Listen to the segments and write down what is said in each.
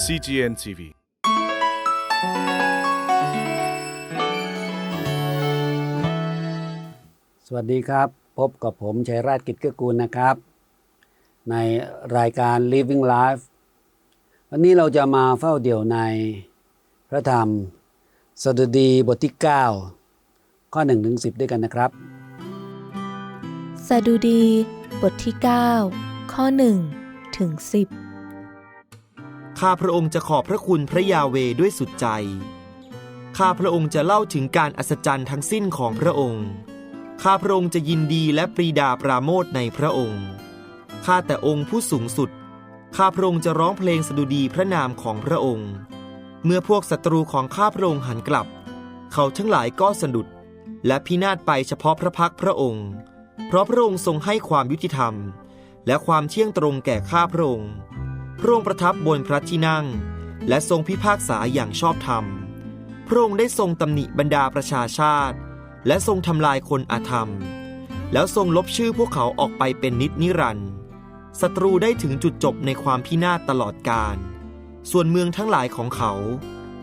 CGN TV สวัสดีครับ พบกับผมชัยราชกิจเกื้อกูลนะครับ ในรายการ Living Life วันนี้เราจะมาเฝ้าเดี่ยวในพระธรรมสดุดีบทที่ 9 ข้อ1ถึง10 ด้วยกันนะครับ สดุดีบทที่ 9 ข้อ1ถึง10 ข้าพระองค์จะขอบพระคุณพระยาเวด้วยสุดใจ ข้าพระองค์จะเล่าถึงการอัศจรรย์ทั้งสิ้นของพระองค์ ข้าพระองค์จะยินดีและปรีดาปราโมทในพระองค์ ข้าแต่องค์ผู้สูงสุด ข้าพระองค์จะร้องเพลงสดุดีพระนามของพระองค์ เมื่อพวกศัตรูของข้าพระองค์หันกลับ เขาทั้งหลายก็สะดุด และพินาศไปเฉพาะพระพักพระองค์ เพราะพระองค์ทรงให้ความยุติธรรม และความเที่ยงตรงแก่ข้าพระองค์ พระองค์ประทับบนพระที่นั่ง และทรงพิพากษาอย่างชอบธรรม พระองค์ได้ทรงตำหนิบรรดาประชาชาติ และทรงทำลายคนอาธรรม แล้วทรงลบชื่อพวกเขาออกไปเป็นนิจนิรันดร์ศัตรูได้ถึงจุดจบในความพินาศตลอดกาลส่วนเมืองทั้งหลายของเขา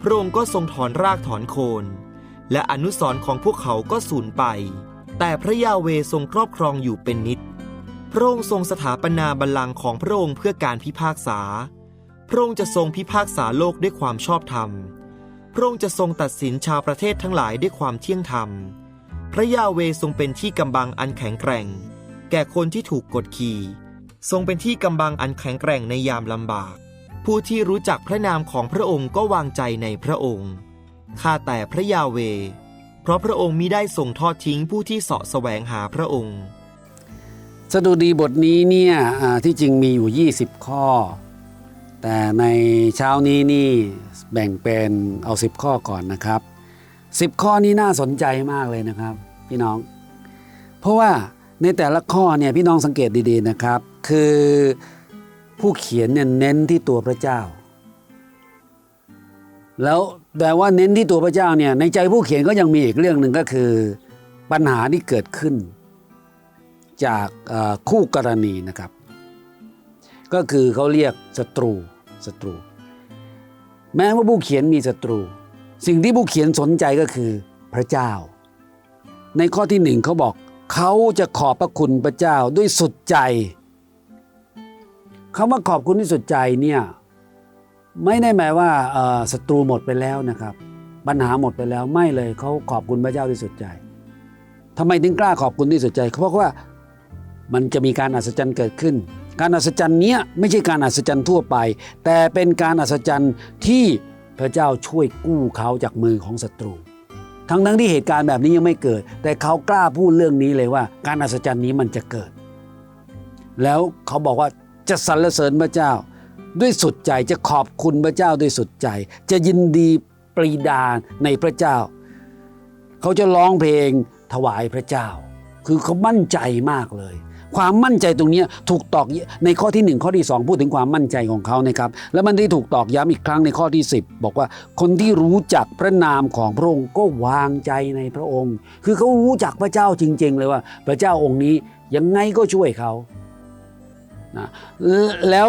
พระองค์ก็ทรงถอนรากถอนโคน และอนุสรของพวกเขาก็สูญไป แต่พระยาเวทรงครอบครองอยู่เป็นนิจ พระองค์ทรงสถาปนาบัลลังก์ของพระองค์เพื่อการพิพากษา พระองค์จะทรงพิพากษาโลกด้วยความชอบธรรม พระองค์จะทรงตัดสินชาวประเทศทั้งหลายด้วยความเที่ยงธรรม พระยาเวทรงเป็นที่กำบังอันแข็งแกร่ง แก่คนที่ถูกกดขี่ ทรงเป็นที่กำบังอันแข็งแกร่งในยามลำบาก ผู้ที่รู้จักพระนามของพระองค์ก็วางใจในพระองค์ ข้าแต่พระยาเว เพราะพระองค์มิได้ทรงทอดทิ้งผู้ที่เสาะแสวงหาพระองค์ สดุดีบทนี้เนี่ยที่จริงมีอยู่ 20 ข้อ แต่ในเช้านี้นี่แบ่งเป็นเอา 10 ข้อก่อนนะครับ 10 ข้อนี้น่าสนใจมากเลยนะครับ พี่น้อง เพราะว่าในแต่ละข้อเนี่ยพี่น้องสังเกตดีๆนะครับ คือผู้เขียนเนี่ยเน้นที่ตัวพระเจ้า แล้วแต่ว่าเน้นที่ตัวพระเจ้าเนี่ยในใจผู้เขียนก็ยังมีอีกเรื่องหนึ่งก็คือปัญหาที่เกิดขึ้น จากคู่กรณีนะครับ ก็คือเขาเรียกศัตรูศัตรู แม้ว่าผู้เขียนมีศัตรู สิ่งที่ผู้เขียนสนใจก็คือพระเจ้า ในข้อที่หนึ่งเขาบอกเขาจะขอบพระคุณพระเจ้าด้วยสุดใจคำว่าขอบคุณด้วยสุดใจเนี่ยไม่ได้หมายว่าศัตรูหมดไปแล้วนะครับ ปัญหาหมดไปแล้วไม่เลยเขาขอบคุณพระเจ้าด้วยสุดใจทำไมถึงกล้าขอบคุณด้วยสุดใจ เพราะว่า มันจะมีการอัศจรรย์เกิดขึ้น การอัศจรรย์เนี้ยไม่ใช่การอัศจรรย์ทั่วไป แต่เป็นการอัศจรรย์ที่พระเจ้าช่วยกู้เขาจากมือของศัตรู ทั้งทั้งที่เหตุการณ์แบบนี้ยังไม่เกิด แต่เขากล้าพูดเรื่องนี้เลยว่า การอัศจรรย์นี้มันจะเกิด แล้วเขาบอกว่าจะสรรเสริญพระเจ้า ด้วยสุดใจจะขอบคุณพระเจ้าด้วยสุดใจ จะยินดีปรีดาในพระเจ้า เขาจะร้องเพลงถวายพระเจ้า คือเขามั่นใจมากเลย ความมั่นใจตรงนี้ถูกตอกในข้อที่ 1 ข้อที่ 2 พูดถึงความมั่นใจของเขานะครับแล้วมันได้ถูกตอกย้ำอีกครั้งในข้อที่ 10 บอกว่าคนที่รู้จักพระนามของพระองค์ก็วางใจในพระองค์ คือเขารู้จักพระเจ้าจริง ๆ เลยว่า พระเจ้าองค์นี้ยังไงก็ช่วยเขานะแล้ว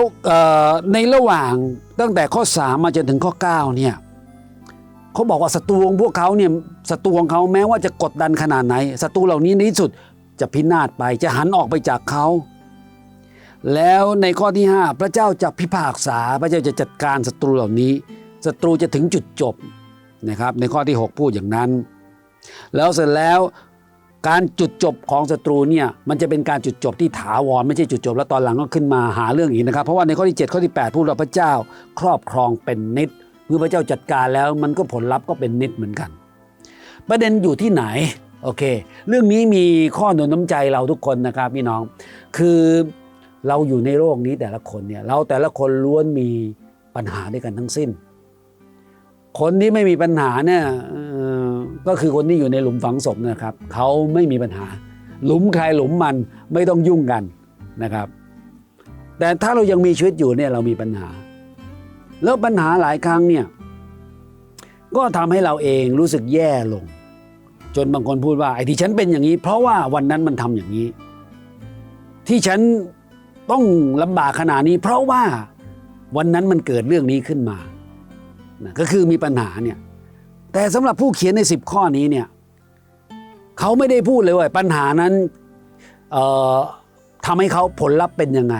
ในระหว่างตั้งแต่ข้อ 3 มาจนถึงข้อ9เนี่ยเขาบอกว่าศัตรูของพวกเขาเนี่ยศัตรูของเขาแม้ว่าจะกดดันขนาดไหนศัตรูเหล่านี้ในที่สุด จะพินาศไปจะหันออกไปจากเขา แล้วในข้อที่ 5 พระเจ้าจะพิพากษาพระเจ้าจะจัดการศัตรูเหล่านี้ศัตรูจะถึงจุดจบนะครับในข้อที่ 6 พูดอย่างนั้น แล้วเสร็จแล้วการจุดจบของศัตรูเนี่ยมันจะเป็นการจุดจบที่ถาวรไม่ใช่จุดจบ แล้วตอนหลังก็ขึ้นมาหาเรื่องอีกนะครับ เพราะว่าในข้อที่ 7 ข้อที่ 8 พูดว่าพระเจ้าครอบครองเป็นนิดเมื่อพระเจ้าจัดการแล้วมันก็ผลลัพธ์ก็เป็นนิดเหมือนกัน ประเด็นอยู่ที่ไหน โอเค เรื่องนี้มีข้อหนุนน้ำใจเราทุกคนนะครับพี่น้อง คือเราอยู่ในโลกนี้แต่ละคนเนี่ยเราแต่ละคนล้วนมีปัญหาด้วยกันทั้งสิ้น คนที่ไม่มีปัญหาเนี่ยก็คือคนที่อยู่ในหลุมฝังศพนะครับเขาไม่มีปัญหา หลุมใครหลุมมันไม่ต้องยุ่งกันนะครับ แต่ถ้าเรายังมีชีวิตอยู่เนี่ยเรามีปัญหา แล้วปัญหาหลายครั้งเนี่ยก็ทำให้เราเองรู้สึกแย่ลง จนบางคนพูดว่าไอ้ที่ฉันเป็นอย่างนี้ เพราะว่าวันนั้นมันทำอย่างนี้ ที่ฉันต้องลำบากขนาดนี้ เพราะว่าวันนั้นมันเกิดเรื่องนี้ขึ้นมานะก็คือมีปัญหาเนี่ยแต่สำหรับผู้เขียนใน 10 ข้อนี้เนี่ยเขาไม่ได้พูดเลยว่าปัญหานั้นเอ่อทำให้เขาผลลัพธ์เป็นยังไง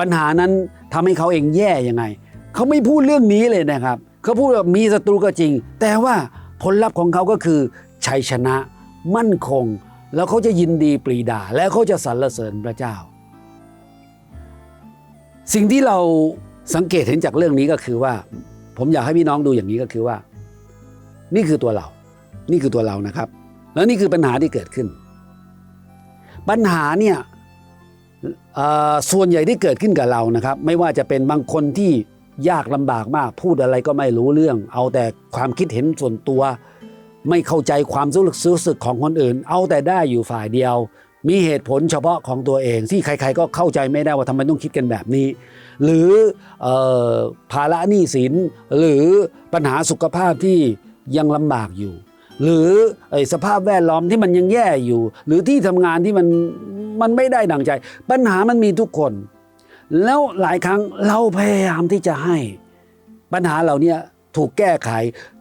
ปัญหานั้นทำให้เขาเองแย่ยังไงเขาไม่พูดเรื่องนี้เลยนะครับเขาพูดว่ามีศัตรูก็จริง แต่ว่าผลลัพธ์ของเขาก็คือ ชัยชนะมั่นคง แล้วเขาจะยินดีปรีดา และเขาจะสรรเสริญพระเจ้า สิ่งที่เราสังเกตเห็นจากเรื่องนี้ก็คือว่า ผมอยากให้พี่น้องดูอย่างนี้ก็คือว่า นี่คือตัวเรา นี่คือตัวเรานะครับ แล้วนี่คือปัญหาที่เกิดขึ้น ปัญหาเนี่ยส่วนใหญ่ที่เกิดขึ้นกับเรานะครับ ไม่ว่าจะเป็นบางคนที่ยากลำบากมาก พูดอะไรก็ไม่รู้เรื่อง เอาแต่ความคิดเห็นส่วนตัว ไม่เข้าใจความรู้สึกของคนอื่น เอาแต่ได้อยู่ฝ่ายเดียว มีเหตุผลเฉพาะของตัวเอง ที่ใคร ๆ ก็เข้าใจไม่ได้ว่าทำไมต้องคิดกันแบบนี้ หรืออภาระหนี้สินหรือปัญหาสุขภาพที่ยังลำบากอยู่ หรืออสภาพแวดล้อมที่มันยังแย่อยู่ หรือที่ทำงานที่มันมันไม่ได้ดังใจ ปัญหามันมีทุกคน แล้วหลายครั้งเราพยายามที่จะให้ปัญหาเหล่านี้ ถูกแก้ไข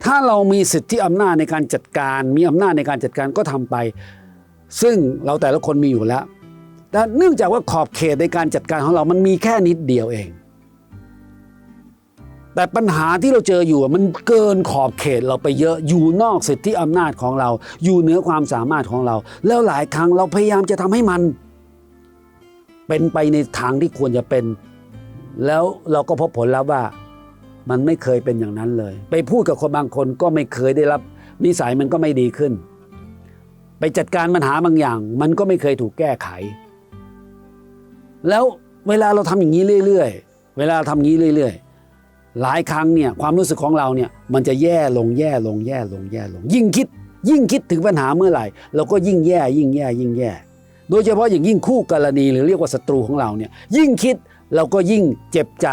ถ้าเรามีสิทธิอำนาจในการจัดการ มีอำนาจในการจัดการก็ทำไป ซึ่งเราแต่ละคนมีอยู่แล้วแต่เนื่องจากว่าขอบเขตในการจัดการของเรามันมีแค่นิดเดียวเอง แต่ปัญหาที่เราเจออยู่มันเกินขอบเขตเราไปเยอะอยู่นอกสิทธิอำนาจของเรา อยู่เหนือความสามารถของเรา แล้วหลายครั้งเราพยายามจะทำให้มัน เป็นไปในทางที่ควรจะเป็น แล้วเราก็พบผลแล้วว่า มันไม่เคยเป็นอย่างนั้นเลย ไปพูดกับคนบางคนก็ไม่เคยได้รับ นิสัยมันก็ไม่ดีขึ้น ไปจัดการปัญหาบางอย่าง มันก็ไม่เคยถูกแก้ไข แล้วเวลาเราทำอย่างนี้เรื่อยๆ เวลาเราทำอย่างนี้เรื่อย ๆ หลายครั้งเนี่ยความรู้สึกของเราเนี่ยมันจะแย่ลงแย่ลงแย่ลงแย่ลง ยิ่งคิด ยิ่งคิดถึงปัญหาเมื่อไหร่เราก็ยิ่งแย่ ยิ่งแย่ ยิ่งแย่ โดยเฉพาะอย่างยิ่งคู่กรณีหรือเรียกว่าศัตรูของเราเนี่ยยิ่งคิด เราก็ยิ่งเจ็บใจ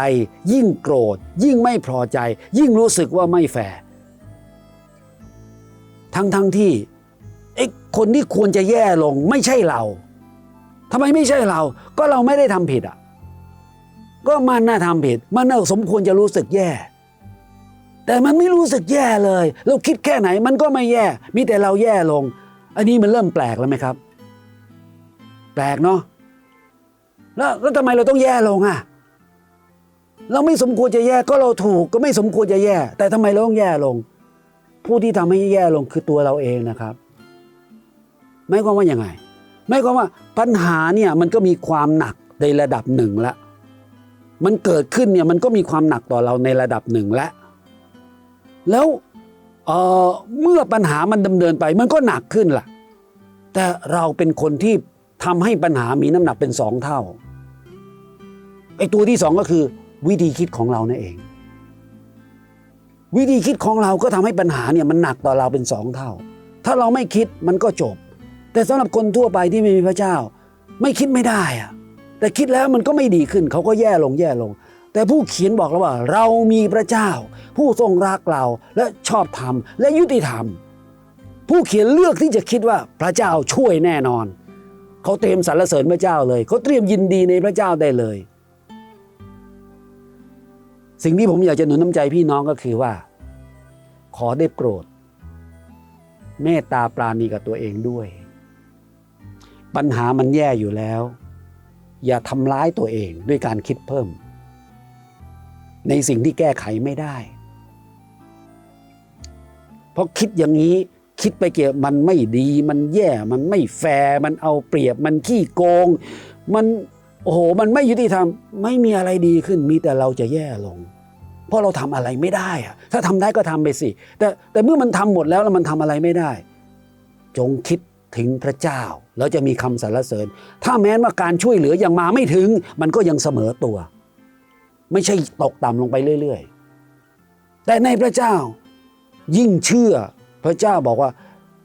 ยิ่งโกรธ ยิ่งไม่พอใจ ยิ่งรู้สึกว่าไม่แฟร์ทั้งทั้งที่ไอ้คนที่ควรจะแย่ลงไม่ใช่เราทำไมไม่ใช่เรา ก็เราไม่ได้ทำผิดอะ ก็มันน่าทำผิด มันน่าสมควรจะรู้สึกแย่ แต่มันไม่รู้สึกแย่เลย เราคิดแค่ไหนมันก็ไม่แย่ มีแต่เราแย่ลง อันนี้มันเริ่มแปลกแล้วไหมครับ แปลกเนาะ แล้วแล้วทำไมเราต้องแย่ลงอะ เราไม่สมควรจะแย่ก็เราถูกก็ไม่สมควรจะแย่ แต่ทำไมเราต้องแย่ลง ผู้ที่ทำให้แย่ลงคือตัวเราเองนะครับหมายความว่ายังไงหมายความว่าปัญหาเนี่ยมันก็มีความหนักในระดับหนึ่งละมันเกิดขึ้นเนี่ยมันก็มีความหนักต่อเราในระดับหนึ่งและแล้วเเมื่อปัญหามันดำเนินไปมันก็หนักขึ้นล่ะ แต่เราเป็นคนที่ทำให้ปัญหามีน้ำหนักเป็นสองเท่า ไอ้ตัวที่สองก็คือ วิธีคิดของเรานั่นเอง วิธีคิดของเราก็ทำให้ปัญหาเนี่ยมันหนักต่อเราเป็นสองเท่า ถ้าเราไม่คิดมันก็จบ แต่สำหรับคนทั่วไปที่ไม่มีพระเจ้า ไม่คิดไม่ได้อะแต่คิดแล้วมันก็ไม่ดีขึ้น เขาก็แย่ลงแย่ลง แต่ผู้เขียนบอกแล้วว่า เรามีพระเจ้า ผู้ทรงรักเราและชอบธรรมและยุติธรรม ผู้เขียนเลือกที่จะคิดว่าพระเจ้าช่วยแน่นอน เขาเตรียมสรรเสริญพระเจ้าเลย เขาเตรียมยินดีในพระเจ้าได้เลย สิ่งที่ผมอยากจะหนุนน้ำใจพี่น้องก็คือว่า ขอได้โปรด เมตตาปราณีกับตัวเองด้วย ปัญหามันแย่อยู่แล้ว อย่าทำร้ายตัวเองด้วยการคิดเพิ่ม ในสิ่งที่แก้ไขไม่ได้ เพราะคิดอย่างนี้คิดไปเกี่ยวมันไม่ดี มันแย่มันไม่แฟร์มันเอาเปรียบมันขี้โกง มัน โอ้โห มันไม่ยุติธรรม ไม่มีอะไรดีขึ้น มีแต่เราจะแย่ลง เพราะเราทำอะไรไม่ได้อะถ้าทำได้ก็ทำไปสิ แต่แต่เมื่อมันทำหมดแล้วแล้วมันทำอะไรไม่ได้ จงคิดถึงพระเจ้า แล้วจะมีคำสรรเสริญ ถ้าแม้ว่าการช่วยเหลือยังมาไม่ถึง มันก็ยังเสมอตัว ไม่ใช่ตกต่ำลงไปเรื่อย ๆ แต่ในพระเจ้ายิ่งเชื่อพระเจ้าบอกว่า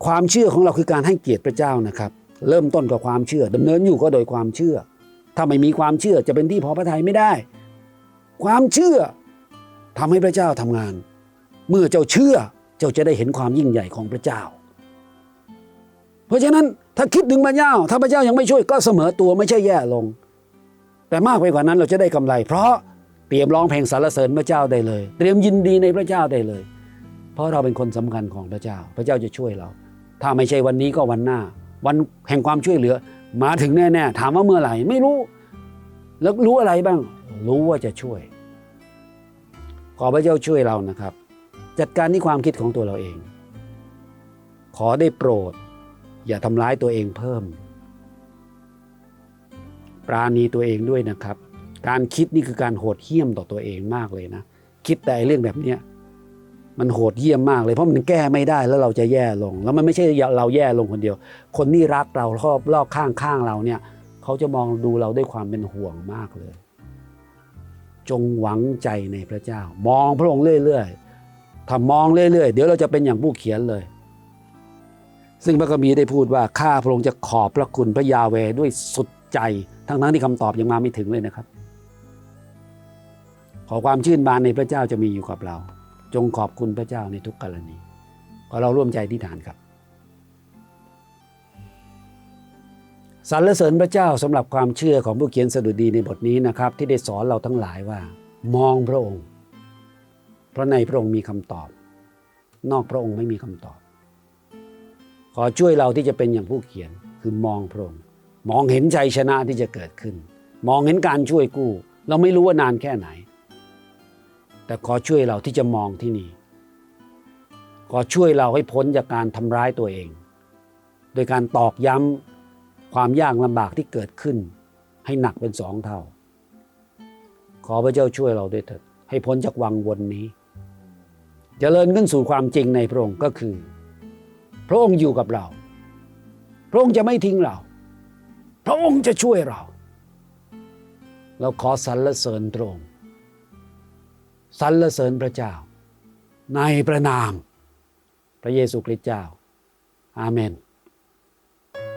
ความเชื่อของเราคือการให้เกียรติพระเจ้านะครับ เริ่มต้นกับความเชื่อดำเนินอยู่ก็โดยความเชื่อ ถ้าไม่มีความเชื่อจะเป็นที่พอพระทัยไม่ได้ ความเชื่อทำให้พระเจ้าทำงาน เมื่อเจ้าเชื่อเจ้าจะได้เห็นความยิ่งใหญ่ของพระเจ้า เพราะฉะนั้นถ้าคิดถึงพระเจ้า ถ้าพระเจ้ายังไม่ช่วยก็เสมอตัวไม่ใช่แย่ลง แต่มากไปกว่านั้นเราจะได้กำไร เพราะเตรียมร้องเพลงสรรเสริญพระเจ้าได้เลย เตรียมยินดีในพระเจ้าได้เลย เพราะเราเป็นคนสำคัญของพระเจ้า พระเจ้าจะช่วยเรา ถ้าไม่ใช่วันนี้ก็วันหน้า วันแห่งความช่วยเหลือ มาถึงแน่ๆถามว่าเมื่อไหร่ไม่รู้ แล้วรู้อะไรบ้าง รู้ว่าจะช่วย ขอพระเจ้าช่วยเรานะครับ จัดการที่ความคิดของตัวเราเอง ขอได้โปรด อย่าทำร้ายตัวเองเพิ่ม ปราณีตัวเองด้วยนะครับ การคิดนี่คือการโหดเหี้ยมต่อตัวเองมากเลยนะ คิดแต่เรื่องแบบเนี้ย มันโหดเหี้ยมมากเลยเพราะมันแก้ไม่ได้แล้วเราจะแย่ลง แล้วมันไม่ใช่เราแย่ลงคนเดียว คนที่รักเรารอบรอบข้างข้างเราเนี่ยเขาจะมองดูเราด้วยความเป็นห่วงมากเลย จงหวังใจในพระเจ้า มองพระองค์เรื่อยๆถ้ามองเรื่อยๆ เดี๋ยวเราจะเป็นอย่างผู้เขียนเลย ซึ่งพระคัมภีร์ได้พูดว่าข้าพระองค์จะขอบพระคุณพระยาเวด้วยสุดใจ ทั้งๆที่คำตอบยังมาไม่ถึงเลยนะครับ ขอความชื่นบานในพระเจ้าจะมีอยู่กับเรา จงขอบคุณพระเจ้าในทุกกรณีขอเราร่วมใจที่ฐานครับสรรเสริญพระเจ้าสำหรับความเชื่อของผู้เขียนสดุดีในบทนี้นะครับ ที่ได้สอนเราทั้งหลายว่า มองพระองค์ เพราะในพระองค์มีคำตอบ นอกพระองค์ไม่มีคำตอบ ขอช่วยเราที่จะเป็นอย่างผู้เขียนคือมองพระองค์ มองเห็นชัยชนะที่จะเกิดขึ้น มองเห็นการช่วยกู้ เราไม่รู้ว่านานแค่ไหน แต่ขอช่วยเราที่จะมองที่นี่ ขอช่วยเราให้พ้นจากการทำร้ายตัวเอง โดยการตอกย้ำความยากลำบากที่เกิดขึ้น ให้หนักเป็นสองเท่า ขอพระเจ้าช่วยเราด้วยเถิดให้พ้นจากวังวนนี้จเจริญขึ้นสู่ความจริงในพระองค์ก็คือ พระองค์อยู่กับเรา พระองค์จะไม่ทิ้งเรา พระองค์จะช่วยเรา เราขอสรรเสริญพระองค์ สรรเสริญพระเจ้า ในพระนามพระเยซูคริสต์เจ้า อาเมน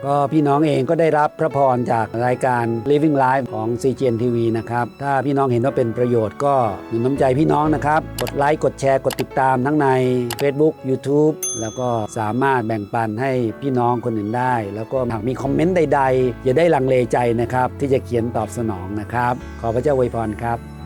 ก็พี่น้องเองก็ได้รับพระพรจากรายการ Living Life ของ CGN TV นะครับ ถ้าพี่น้องเห็นว่าเป็นประโยชน์ก็หนุนน้ำใจพี่น้องนะครับ กดไลค์กดแชร์กดติดตามทั้งใน Facebook YouTube แล้วก็สามารถแบ่งปันให้พี่น้องคนอื่นได้ แล้วก็หากมีคอมเมนต์ใดๆอย่าได้ลังเลใจนะครับ ที่จะเขียนตอบสนองนะครับ ขอพระเจ้าอวยพรครับ